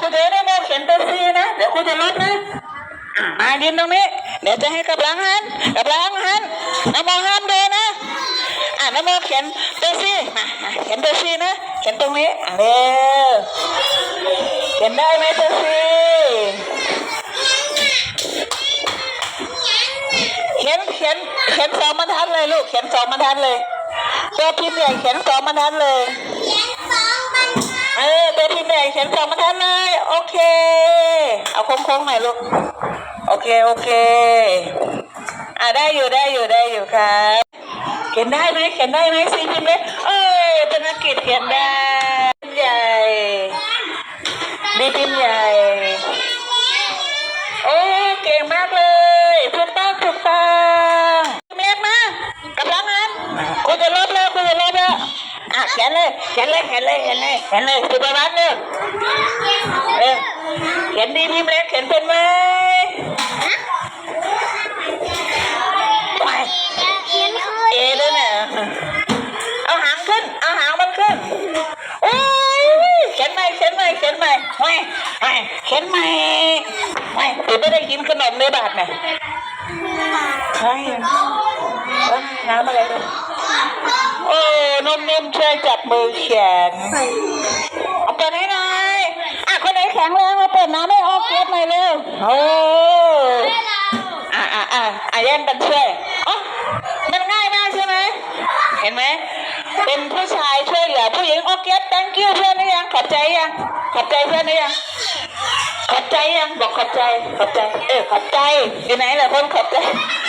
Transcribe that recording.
คุณเอ๋ได้โมเขียนตัวซีนะ เดี๋ยวคุณจะลดนะมายืนตรงนี้ เดี๋ยวจะให้กับหลังหันกับหลังหันน้ำมองห้ามเดินนะ อะน้ำมองเขียนตัวซีมามาเขียนตัวซีนะ เขียนตรงนี้อะเร็วเขียนได้ไหมตัวซีเขียนเขียนเขียนสองบรรทัดเลยลูก เขียนสองบรรทัดเลยตัวพิมพ์ใหญ่เขียนสองบรรทัดเลยเออตัวพิมพ์ใหญ่ เขียนสองบรรทัดเลย โอเค เอาโค้งๆหน่อยลูก โอเค โอเค อ่าได้อยู่ได้อยู่ได้อยู่ครับ เขียนได้ไหมเขียนได้ไหมซีพิมพ์เลยเอ้ยธนกิจเขียนได้พิมพ์ใหญ่ดีพิมพ์ใหญ่ โอ้เก่งมากเลยถูกต้องถูกต้องเมียมากำลังนั้นคุณจะลบแล้วคุณจะลบแล้วอะ เขียนเลยเขียนเลยเขียนเลยเขียนเลยเขียนเลยสุภาพเลยเออเขียนดีพิมพ์เล็กเขียนเป็นไหมเอด้วยเนี่ยเอาหางขึ้น เอาหางมันขึ้นโอ้ยเขียนใหม่เขียนใหม่เขียนใหม่ไม่ไม่เขียนใหม่ไม่หรือไม่ได้กินขนมในบาทไหมใช่ น้ำอะไรดูโอ้นุ่มๆช่วยจับมือแขนเอาเปิดให้หน่อยอะคนไหนแข็งแรงมาเปิดน้ำให้ออกเก็บหน่อยเร็วโอ้อะอะอะอะแย่งกันช่วยอ๋อมันง่ายมากใช่ไหมเห็นไหมเป็นผู้ชายช่วยเหลือผู้หญิงโอเค thank you เพื่อนหรือยังขอบใจยังขอบใจเพื่อนหรือยังขอบใจยังบอกขอบใจขอบใจ เออขอบใจอยู่ไหนล่ะคนขอบใจเขาขอบใจได้ยินไหมขอบใจ